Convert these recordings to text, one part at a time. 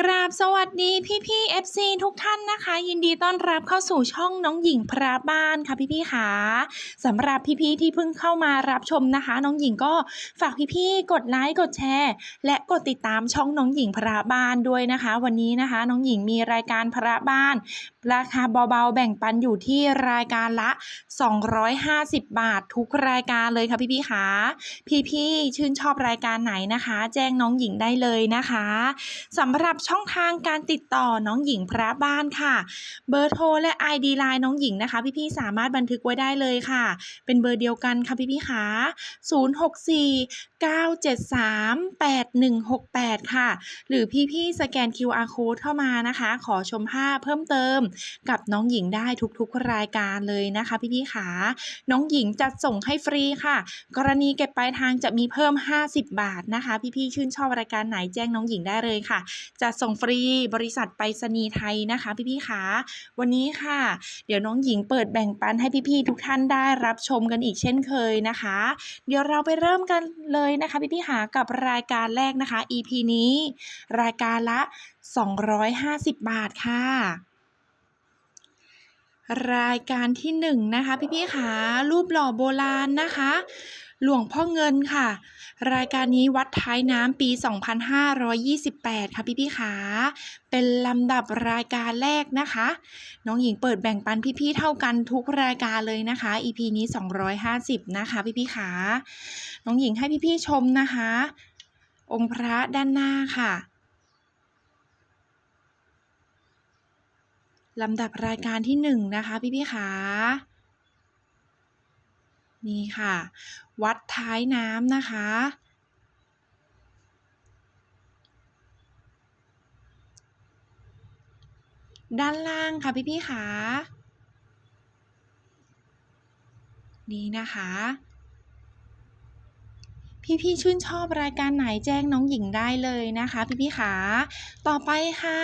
กราบสวัสดีพี่พี่ FC ทุกท่านนะคะ ยินดีต้อนรับเข้าสู่ช่องน้องหญิงพระบ้านค่ะพี่พี่ๆค่ะสำหรับพี่พี่ที่เพิ่งเข้ามารับชมนะคะ น้องหญิงก็ฝากพี่พี่กดไลค์กดแชร์ และกดติดตามช่องน้องหญิงพระบ้านด้วยนะคะ วันนี้นะคะ น้องหญิงมีรายการพระบ้าน ราคาเบาๆแบ่งปันอยู่ที่รายการละ 250 บาททุกรายการเลยค่ะพี่พี่ๆค่ะพี่ชื่นชอบรายการไหนนะคะ แจ้งน้องหญิงได้เลยนะคะสำหรับช่องทางการติดต่อน้องหญิงพระบ้านค่ะ เบอร์โทรและ ID ไลน์น้องหญิงนะคะ พี่ๆสามารถบันทึกไว้ได้เลยค่ะ เป็นเบอร์เดียวกันค่ะพี่ๆค่ะ064 9738168 ค่ะ หรือพี่ๆสแกน QR code เข้ามานะคะ ขอชมภาพเพิ่มเติมกับน้องหญิงได้ทุกๆรายการเลยนะคะพี่ๆค่ะน้องหญิงจัดส่งให้ฟรีค่ะ กรณีเก็บปลายทางจะมีเพิ่ม 50 บาทนะคะ พี่ๆชื่นชอบรายการไหนแจ้งน้องหญิงได้เลยค่ะจะส่งฟรีบริษัทไปรษณีย์ไทยนะคะ พี่ๆค่ะวันนี้ค่ะ เดี๋ยวน้องหญิงเปิดแบ่งปันให้พี่ๆทุกท่านได้รับชมกันอีกเช่นเคยนะคะ เดี๋ยวเราไปเริ่มกันเลยนะคะพี่ๆค่ะกับรายการแรกนะคะ EP นี้ รายการละ 250 บาทค่ะ รายการที่หนึ่งนะคะพี่ๆค่ะรูปหล่อโบราณนะคะ หลวงพ่อเงินค่ะ รายการนี้วัดท้ายน้ำปี 2528 ค่ะพี่ๆค่ะเป็นลำดับรายการแรกนะคะ น้องหญิงเปิดแบ่งปันพี่ๆเท่ากันทุกรายการเลยนะคะ EP นี้ 250 นะคะพี่ๆค่ะน้องหญิงให้พี่ๆชมนะคะ องค์พระด้านหน้าค่ะลำดับรายการที่หนึ่งนะคะพี่พี่ขา นี่ค่ะ วัดท้ายน้ำนะคะ ด้านล่างค่ะพี่พี่ขานี่นะคะ พี่ๆชื่นชอบรายการไหนแจ้งน้องหญิงได้เลยนะคะ พี่ๆขาต่อไปค่ะ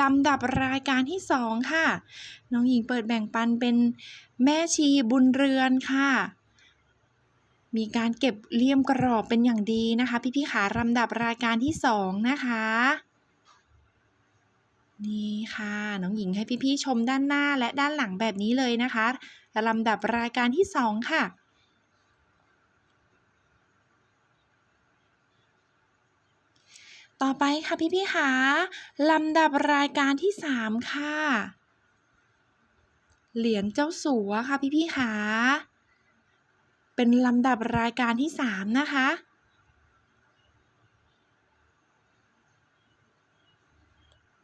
ลำดับรายการที่สองค่ะ น้องหญิงเปิดแบ่งปันเป็นแม่ชีบุญเรือนค่ะ มีการเก็บเลี่ยมกรอบเป็นอย่างดีนะคะ พี่ๆขาลำดับรายการที่สองนะคะ นี่ค่ะน้องหญิงให้พี่ๆชมด้านหน้าและด้านหลังแบบนี้เลยนะคะลำดับรายการที่สองค่ะต่อไปค่ะพี่พี่ๆค่ะลำดับรายการที่สามค่ะ เหรียญเจ้าสัวค่ะพี่พี่ๆค่ะ เป็นลำดับรายการที่สามนะคะ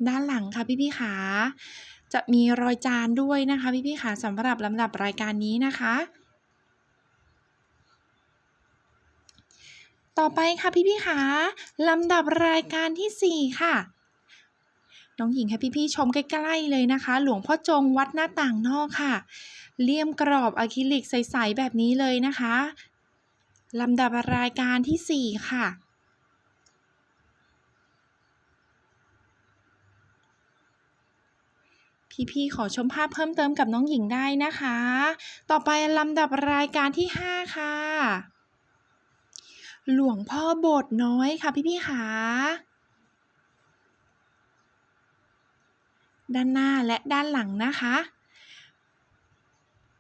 ด้านหลังค่ะพี่พี่ๆค่ะจะมีรอยจานด้วยนะคะพี่พี่ๆค่ะสำหรับลำดับรายการนี้นะคะ ต่อไปค่ะพี่พี่ๆค่ะลำดับรายการที่สี่ค่ะ น้องหญิงให้พี่ๆชมใกล้ๆเลยนะคะ หลวงพ่อจงวัดหน้าต่างนอกค่ะ เลี่ยมกรอบอะคริลิกใสๆแบบนี้เลยนะคะลำดับรายการที่สี่ค่ะ พี่ๆขอชมภาพเพิ่มเติมกับน้องหญิงได้นะคะ ต่อไปลำดับรายการที่ห้าค่ะ หลวงพ่อโบสถ์น้อยค่ะพี่พี่ๆขา ด้านหน้าและด้านหลังนะคะ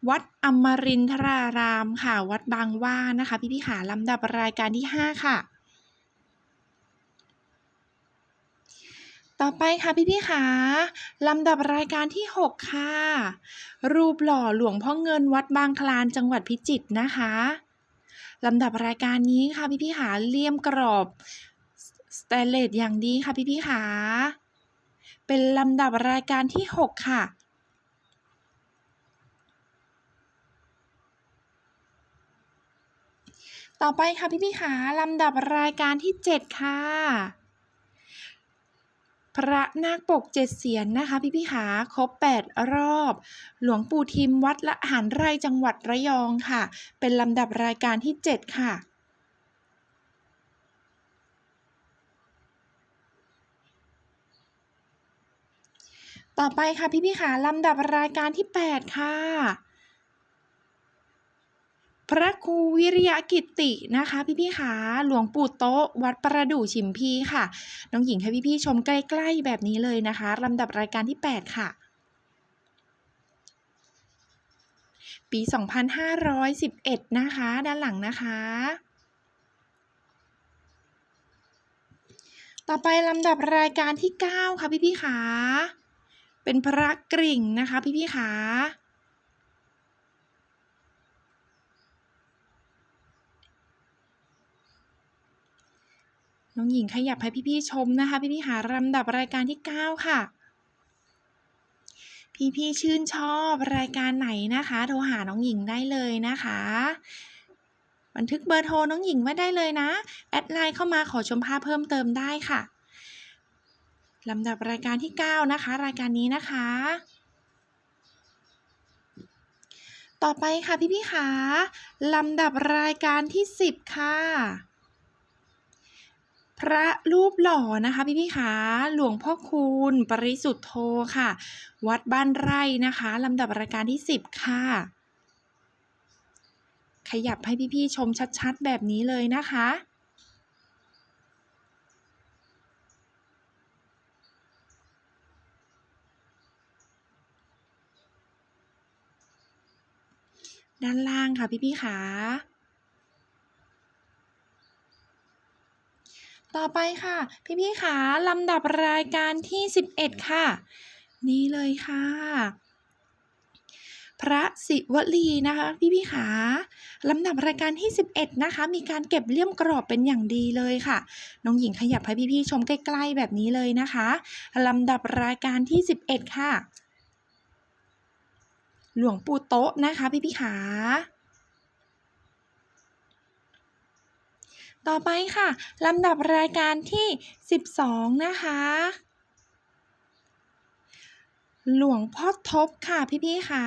วัดอมรินทรารามค่ะ วัดบางว่านะคะพี่พี่ขาลำดับรายการที่ห้าค่ะ ต่อไปค่ะพี่พี่ขาลำดับรายการที่หกค่ะ รูปหล่อหลวงพ่อเงินวัดบางคลานจังหวัดพิจิตรนะคะลำดับรายการนี้ค่ะพี่พี่ขาเลี่ยมกรอบสแตนเลสอย่างดีค่ะพี่พี่ขา เป็นลำดับรายการที่ 6 ค่ะต่อไปค่ะพี่พี่ขาลำดับรายการที่ 7 ค่ะ พระนาคปกเจ็ดเสียนนะคะ พี่พี่ขาครบ 8 รอบ หลวงปู่ทิมวัดละหารไร่จังหวัดระยองค่ะ เป็นลำดับรายการที่ 7 ค่ะ ต่อไปค่ะพี่พี่ขาลำดับรายการที่ 8 ค่ะ พระครูวิริยกิตตินะคะ พี่ๆขาหลวงปู่โต๊ะ วัดประดู่ฉิมพีค่ะ น้องหญิงให้พี่ๆชมใกล้ๆแบบนี้เลยนะคะลำดับรายการที่ 8 ค่ะปี 2511 นะคะ ด้านหลังนะคะ ต่อไปลำดับรายการที่ 9 ค่ะพี่ๆขา เป็นพระกริ่งนะคะพี่ๆขาน้องหญิงขยับให้พี่ๆชมนะคะ พี่ๆหาลำดับรายการที่ 9 ค่ะ พี่ๆชื่นชอบรายการไหนนะคะ โทรหาน้องหญิงได้เลยนะคะ บันทึกเบอร์โทรน้องหญิงไว้ได้เลยนะ แอดไลน์เข้ามาขอชมภาพเพิ่มเติมได้ค่ะ ลำดับรายการที่ 9 นะคะ รายการนี้นะคะ ต่อไปค่ะพี่ๆขาลำดับรายการที่ 10 ค่ะ พระรูปหล่อนะคะพี่ๆขาหลวงพ่อคูณ ปริสุทธโธค่ะ วัดบ้านไร่นะคะลำดับรายการที่ 10 ค่ะ ขยับให้พี่ๆชมชัดๆ แบบนี้เลยนะคะ ด้านล่างค่ะพี่ๆขาต่อไปค่ะ พี่ๆขาลำดับรายการที่ 11 ค่ะ นี่เลยค่ะ พระศิวลีนะคะ พี่ๆขาลำดับรายการที่ 11 นะคะ มีการเก็บเลี่ยมกรอบเป็นอย่างดีเลยค่ะ น้องหญิงขยับให้พี่ๆชมใกล้ ๆ แบบนี้เลยนะคะลำดับรายการที่ 11 ค่ะ หลวงปู่โต๊ะนะคะพี่ๆขาต่อไปค่ะ ลำดับรายการที่ 12 นะคะ หลวงพ่อทบค่ะพี่ๆขา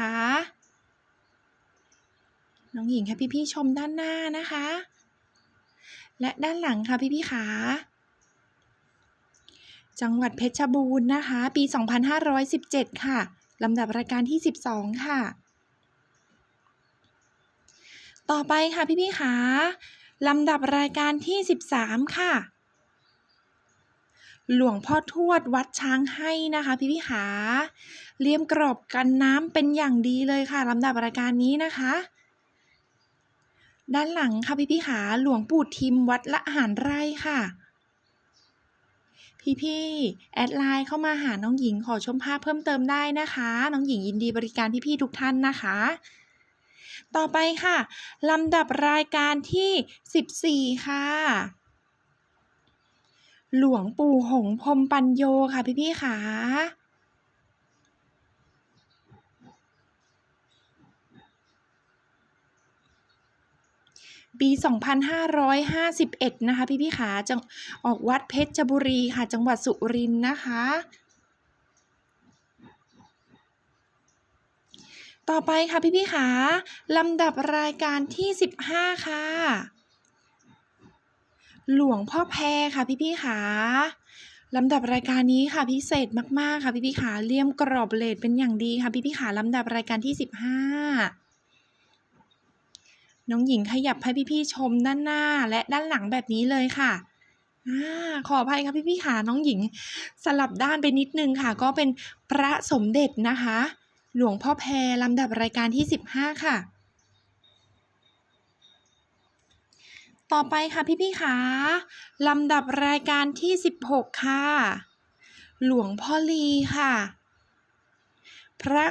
น้องหญิงให้พี่ๆชมด้านหน้านะคะ และด้านหลังค่ะพี่ๆขาจังหวัดเพชรบูรณ์นะคะ ปี 2517 ค่ะ ลำดับรายการที่ 12 ค่ะ ต่อไปค่ะพี่ๆขาลำดับรายการที่ 13 ค่ะ หลวงพ่อทวดวัดช้างให้นะคะ พี่พี่ขาเลี่ยมกรอบกันน้ำเป็นอย่างดีเลยค่ะลำดับรายการนี้นะคะ ด้านหลังค่ะพี่พี่ขาหลวงปู่ทิมวัดละหารไร่ค่ะ พี่ๆแอดไลน์เข้ามาหาน้องหญิงขอชมภาพเพิ่มเติมได้นะคะ น้องหญิงยินดีบริการพี่ๆทุกท่านนะคะ ต่อไปค่ะลำดับรายการที่ 14 ค่ะ หลวงปู่หงพรมปัญโยค่ะพี่ๆค่ะ ปี 2551 นะคะ พี่พี่ขาจังออกวัดเพชรบุรีค่ะ จังหวัดสุรินทร์นะคะ ต่อไปค่ะพี่พี่ขาลำดับรายการที่ 15 ค่ะ หลวงพ่อแพรค่ะพี่พี่ขาลำดับรายการนี้ค่ะพิเศษมาก ๆ ค่ะพี่พี่ขาเลี่ยมกรอบเลดเป็นอย่างดีค่ะพี่พี่ขาลำดับรายการที่ 15 น้องหญิงขยับให้พี่ๆชมด้านหน้าและด้านหลังแบบนี้เลยค่ะอาขออภัยค่ะพี่ๆขาน้องหญิงสลับด้านไปนิดนึงค่ะ ก็เป็นพระสมเด็จนะคะ หลวงพ่อแพรลำดับรายการที่ 15 ค่ะ ต่อไปค่ะพี่ๆขาลำดับรายการที่ 16 ค่ะ หลวงพ่อลีค่ะ พระ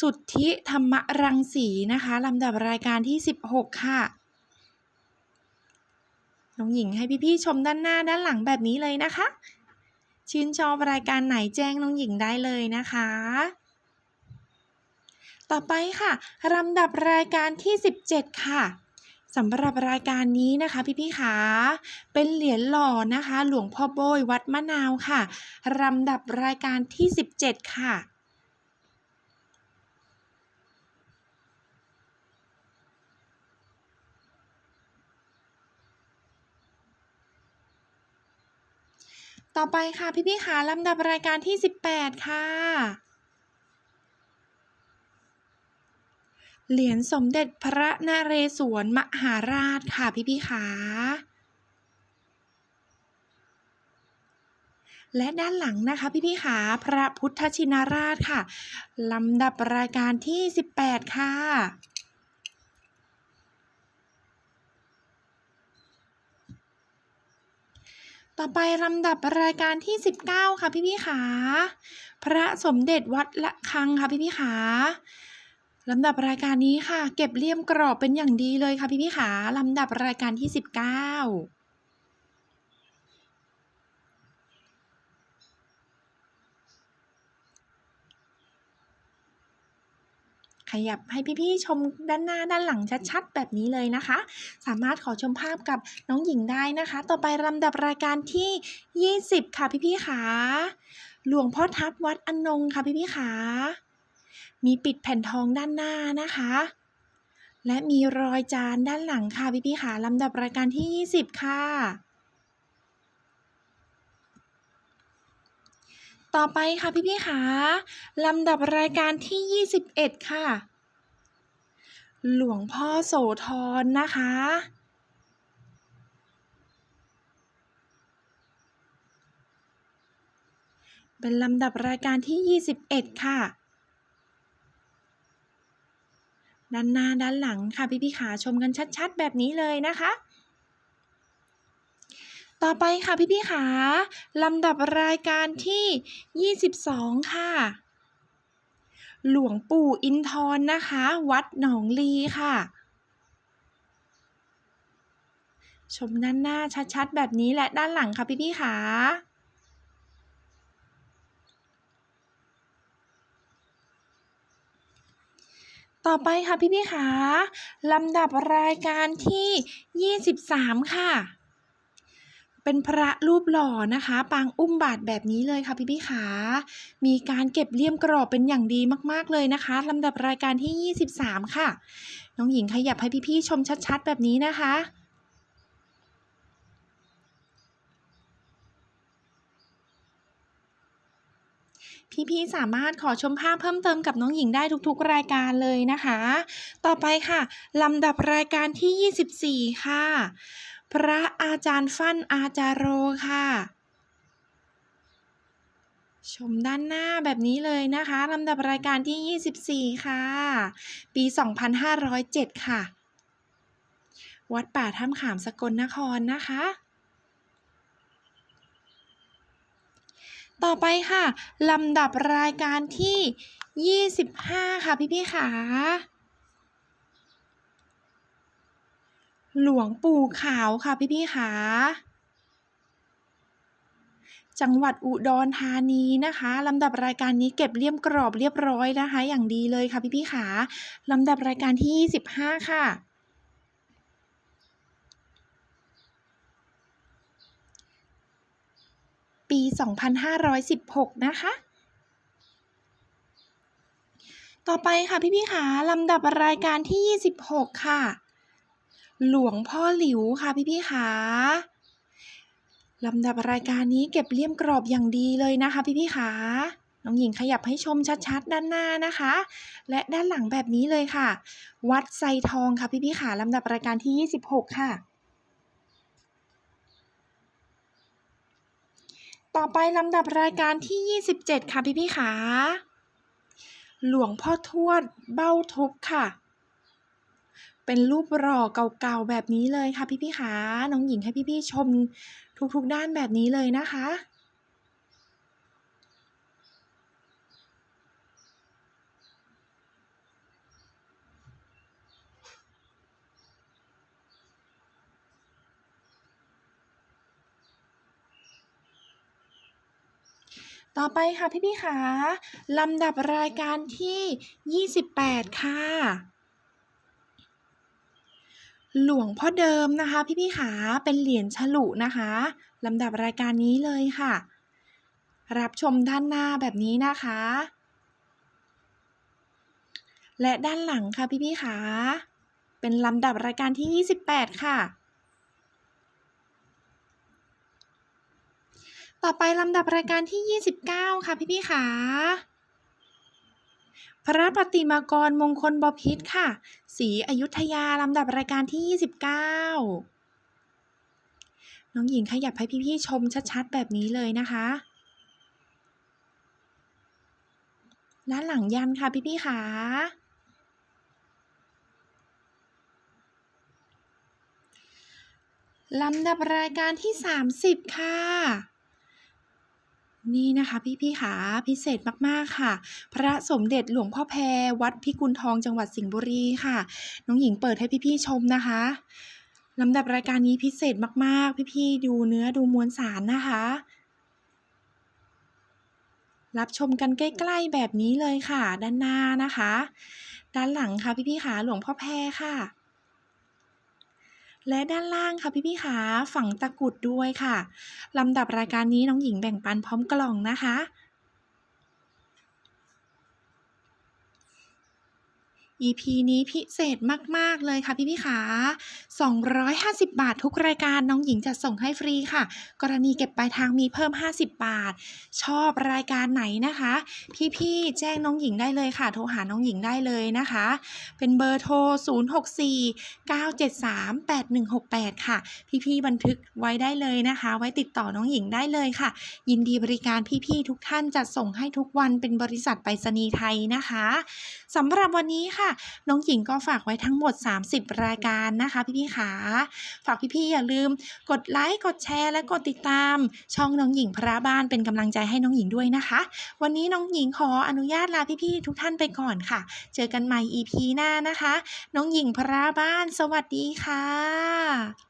สุทธิธรรมรังสีนะคะลำดับรายการที่ 16 ค่ะน้องหญิงให้พี่ๆชมด้านหน้าด้านหลังแบบนี้เลยนะคะ ชื่นชอบรายการไหนแจ้งน้องหญิงได้เลยนะคะ ต่อไปค่ะลำดับรายการที่ 17 ค่ะสำหรับรายการนี้นะคะพี่ๆขาเป็นเหรียญหล่อนะคะ หลวงพ่อโบยวัดมะนาวค่ะลำดับรายการที่ 17 ค่ะ ต่อไปค่ะพี่ๆขาลำดับรายการที่ 18 ค่ะ เหรียญสมเด็จพระนเรศวรมหาราชค่ะพี่พี่ขาและด้านหลังนะคะพี่พี่ขาพระพุทธชินราชค่ะลำดับรายการที่ 18 ค่ะ ต่อไปลำดับรายการที่ 19 ค่ะพี่พี่ขาพระสมเด็จวัดละคังค่ะพี่พี่ขาลำดับรายการนี้ค่ะ เก็บเลี่ยมกรอบเป็นอย่างดีเลยค่ะพี่พี่ขาลำดับรายการที่ 19 ขยับให้พี่ๆชมด้านหน้าด้านหลังชัดๆ แบบนี้เลยนะคะ สามารถขอชมภาพกับน้องหญิงได้นะคะ ต่อไปลำดับรายการที่ 20 ค่ะพี่ๆขาหลวงพ่อทับวัดอนงค่ะพี่ๆขามีปิดแผ่นทองด้านหน้านะคะ และมีรอยจานด้านหลังค่ะพี่ๆขาลำดับรายการที่ 20 ค่ะ ต่อไปค่ะพี่ๆขาลำดับรายการที่ 21 ค่ะ หลวงพ่อโสธรนะคะ เป็นลำดับรายการที่ 21 ค่ะ ด้านหน้าด้านหลังค่ะพี่พี่ขาชมกันชัดๆ แบบนี้เลยนะคะ ต่อไปค่ะพี่พี่ขาลำดับรายการที่ 22 ค่ะ หลวงปู่อินทร์นะคะ วัดหนองลีค่ะ ชมด้านหน้าชัดๆ แบบนี้และด้านหลังค่ะพี่พี่ขาต่อไปค่ะพี่พี่ขาลำดับรายการที่ 23 ค่ะ เป็นพระรูปหล่อนะคะ ปางอุ้มบาทแบบนี้เลยค่ะพี่พี่ขา มีการเก็บเลี่ยมกรอบเป็นอย่างดีมากๆเลยนะคะลำดับรายการที่ 23 ค่ะ น้องหญิงขยับให้พี่ๆชมชัดๆ แบบนี้นะคะพี่ๆสามารถขอชมภาพเพิ่มเติมกับน้องหญิงได้ทุกๆ รายการเลยนะคะ ต่อไปค่ะ ลำดับรายการที่ 24 ค่ะ พระอาจารย์ฟั่นอาจารโรค่ะ ชมด้านหน้าแบบนี้เลยนะคะลำดับรายการที่ 24 ค่ะ ปี 2507 ค่ะ วัดป่าถ้ำขามสกลนครนะคะต่อไปค่ะ ลำดับรายการที่ 25 ค่ะพี่ๆค่ะ หลวงปู่ขาวค่ะพี่ๆค่ะจังหวัดอุดรธานีนะคะลำดับรายการนี้เก็บเลี่ยมกรอบเรียบร้อยนะคะ อย่างดีเลยค่ะพี่ๆค่ะลำดับรายการที่ 25 ค่ะ ปี 2516 นะคะ ต่อไปค่ะพี่ๆค่ะลำดับรายการที่ 26 ค่ะ หลวงพ่อหลิวค่ะพี่ๆค่ะลำดับรายการนี้เก็บเลี่ยมกรอบอย่างดีเลยนะคะพี่ๆค่ะน้องหญิงขยับให้ชมชัดๆ ด้านหน้านะคะ และด้านหลังแบบนี้เลยค่ะ วัดไซทองค่ะพี่ๆค่ะลำดับรายการที่ 26 ค่ะ ต่อไปลำดับรายการที่ 27 ค่ะพี่พี่ขาหลวงพ่อทวดเบ้าทุบค่ะ เป็นรูปหล่อเก่าๆแบบนี้เลยค่ะพี่พี่ๆขาน้องหญิงให้พี่พี่ๆชมทุกๆด้านแบบนี้เลยนะคะต่อไปค่ะพี่พี่ขาลำดับรายการที่ 28 ค่ะ หลวงพ่อเดิมนะคะพี่พี่ๆขาเป็นเหรียญฉลุนะคะลำดับรายการนี้เลยค่ะ รับชมด้านหน้าแบบนี้นะคะ และด้านหลังค่ะพี่พี่ๆขาเป็นลำดับรายการที่ 28 ค่ะ ต่อไปลำดับรายการที่ 29 ค่ะพี่พี่ๆขา พระปฏิมากรมงคลบพิตรค่ะ สีอยุธยาลำดับรายการที่ 29 น้องหญิงขยับให้พี่ๆชมชัดๆ แบบนี้เลยนะคะด้านหลังยันค่ะพี่ๆค่ะลำดับรายการที่ 30 ค่ะ นี่นะคะพี่ ๆ ค่ะ พิเศษมาก ๆ ค่ะ พระสมเด็จหลวงพ่อแพร วัดพิกุลทองจังหวัดสิงห์บุรีค่ะ น้องหญิงเปิดให้พี่ ๆ ชมนะคะลำดับรายการนี้พิเศษมาก ๆ พี่ ๆ ดูเนื้อดูมวลสารนะคะ รับชมกันใกล้ ๆ แบบนี้เลยค่ะ ด้านหน้านะคะ ด้านหลังค่ะพี่ ๆ ค่ะหลวงพ่อแพรค่ะ และด้านล่างค่ะพี่พี่ขาฝังตะกรุดด้วยค่ะลำดับรายการนี้น้องหญิงแบ่งปันพร้อมกล่องนะคะ EP นี้พิเศษมาก ๆ เลยค่ะพี่ๆค่ะ250 บาททุกรายการน้องหญิงจะส่งให้ฟรีค่ะ กรณีเก็บปลายทางมีเพิ่ม 50 บาท ชอบรายการไหนนะคะ พี่ๆแจ้งน้องหญิงได้เลยค่ะ โทรหาน้องหญิงได้เลยนะคะ เป็นเบอร์โทร 064 973 8168 ค่ะ พี่ๆบันทึกไว้ได้เลยนะคะ ไว้ติดต่อน้องหญิงได้เลยค่ะ ยินดีบริการพี่ๆทุกท่านจัดส่งให้ทุกวันเป็นบริษัทไปรษณีย์ไทยนะคะสำหรับวันนี้ค่ะน้องหญิงก็ฝากไว้ทั้งหมด 30 รายการนะคะพี่ๆขาฝากพี่ๆอย่าลืม กดไลค์กดแชร์และกดติดตาม ช่องน้องหญิงพระบ้านเป็นกำลังใจให้น้องหญิงด้วยนะคะ วันนี้น้องหญิงขออนุญาตลาพี่ๆทุกท่านไปก่อนค่ะ เจอกันใหม่ EP หน้านะคะ น้องหญิงพระบ้าน สวัสดีค่ะ